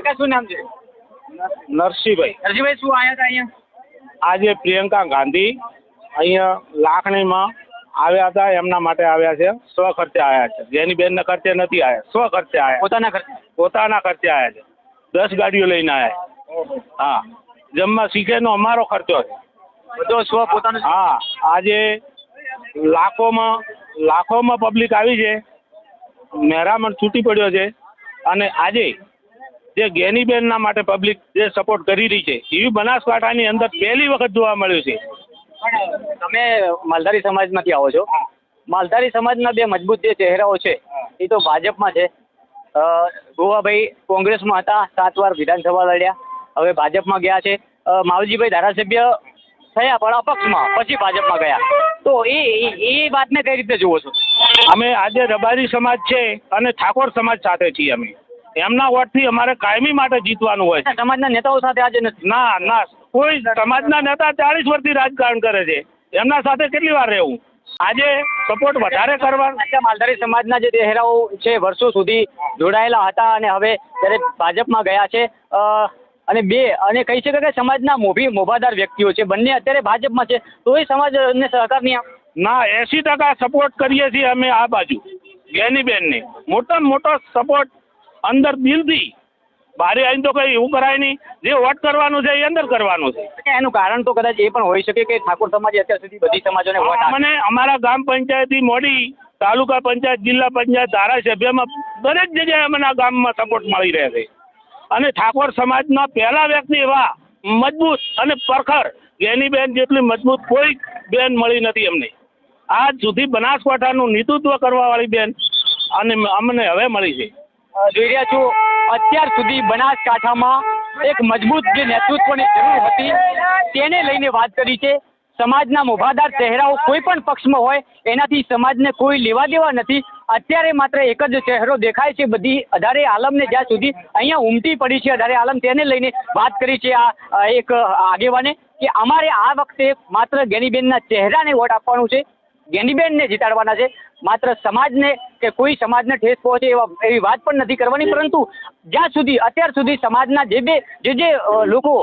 કાકા શું નામ છે? નરસિંહભાઈ. હરજીભાઈ શું આવ્યા હતા અહીંયા? આજે પ્રિયંકા ગાંધી અહીંયા લાખણીમાં આવ્યા હતા એમના માટે આવ્યા છે. સ્વ ખર્ચે આવ્યા છે. જેની બેનના ખર્ચે નથી આવ્યા સ્વ ખર્ચે આવ્યા પોતાના ખર્ચે? પોતાના ખર્ચે આવ્યા છે. દસ ગાડીઓ લઈને આવ્યા હા. જમવા શીખેનો અમારો ખર્ચો છે. બધો સ્વ પોતાનો હા. આજે લાખોમાં લાખોમાં પબ્લિક આવી છે. મહેરામણ છૂટી પડ્યો છે. અને આજે જે ગેનીબેનના માટે પબ્લિક જે સપોર્ટ કરી રહી છે એવી બનાસકાંઠાની અંદર પહેલી વખત જોવા મળ્યું છે. તમે માલધારી સમાજમાંથી આવો છો. માલધારી સમાજના બે મજબૂત જે ચહેરાઓ છે એ તો ભાજપમાં છે. ગોવાભાઈ કોંગ્રેસમાં હતા સાત વાર વિધાનસભા લડ્યા. હવે ભાજપમાં ગયા છે. માવજીભાઈ ધારાસભ્ય થયા પણ અપક્ષમાં પછી ભાજપમાં ગયા. તો એ એ- એ વાતને કઈ રીતે જુઓ છો? અમે આજે રબારી સમાજ છે અને ઠાકોર સમાજ સાથે છીએ અમે. એમના વોટથી અમારે કાયમી માટે જીતવાનું હોય છે. સમાજના નેતાઓ સાથે આજે નથી. ના ના કોઈ સમાજના નેતા ચાલીસ વર્ષથી રાજકારણ કરે છે. એમના સાથે કેટલી વાર રહેવું? આજે સપોર્ટ વધારે કરવા માલધારી સમાજના જે ચહેરાઓ છે વર્ષો સુધી જોડાયેલા હતા અને હવે ત્યારે ભાજપમાં ગયા છે અને બે અને કહી શકાય કે સમાજના મોભી મોભાદાર વ્યક્તિઓ છે. બંને અત્યારે ભાજપમાં છે. તો એ સમાજને સહકાર નહીં ના એસી ટકા સપોર્ટ કરીએ છીએ અમે આ બાજુ. ગેનીબેનને. મોટામાં મોટો સપોર્ટ અંદર દિલથી. બારે આવીને તો કંઈ એવું કરાય નહીં. જે વોટ કરવાનું છે એ અંદર કરવાનું છે. એનું કારણ તો કદાચ એ પણ હોઈ શકે કે ઠાકોર સમાજ અત્યાર સુધી બધી સમાજોને વોટ મને અમારા ગામ પંચાયતથી મોડી તાલુકા પંચાયત જિલ્લા પંચાયત ધારાસભ્યમાં દરેક જગ્યાએ અમને આ ગામમાં સપોર્ટ મળી રહે છે. અને ઠાકોર સમાજના પહેલા વ્યક્તિ એવા મજબૂત અને પરખર ગેનીબેન જેટલી મજબૂત કોઈ બેન મળી નથી અમને. આજ સુધી બનાસકાંઠાનું નેતૃત્વ કરવાવાળી બેન અને અમને હવે મળી છે. જોઈ રહ્યા છો, અત્યાર સુધી બનાસકાંઠામાં એક મજબૂત જે નેતૃત્વની જરૂર હતી, તેને લઈને વાત કરી છે. સમાજના મોભાદાર ચહેરાઓ કોઈ પણ પક્ષમાં હોય, એનાથી સમાજને કોઈ લેવા દેવા નથી. અત્યારે માત્ર એક જ ચહેરો દેખાય છે, બધી અઢારે આલમને જ્યાં સુધી અહીંયા ઉમટી પડી છે, અઢારે આલમ તેને લઈને વાત કરી છે આ એક આગેવાને કે અમારે આ વખતે માત્ર ગેનીબેનના ચહેરાને વોટ આપવાનું છે. ગેનીબેનને જીતાડવાના છે. માત્ર સમાજને કે કોઈ સમાજને ઠેસ પહોંચે એવા એવી વાત પણ નથી કરવાની, પરંતુ જ્યાં સુધી અત્યાર સુધી સમાજના જે બે જે જે લોકો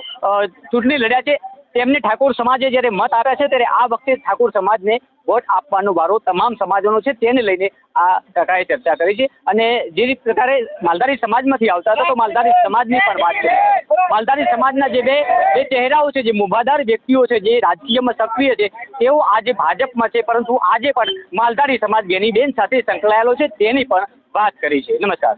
ચૂંટણી લડ્યા છે તેમને ઠાકોર સમાજે જ્યારે મત આપ્યા છે, ત્યારે આ વખતે ઠાકોર સમાજને વોટ આપવાનો વારો તમામ સમાજોનો છે, તેને લઈને આ ટકાએ ચર્ચા કરી છે. અને જે પ્રકારે માલધારી સમાજમાંથી આવતા હતા, તો માલધારી સમાજની પણ વાત છે. માલધારી સમાજના જે બે જે ચહેરાઓ છે, જે મુભાદાર વ્યક્તિઓ છે, જે રાજકીયમાં સક્રિય છે, તેઓ આજે ભાજપમાં છે, પરંતુ આજે પણ માલધારી સમાજ બેની બેન સાથે સંકળાયેલો છે, તેની પણ વાત કરી છે. નમસ્કાર.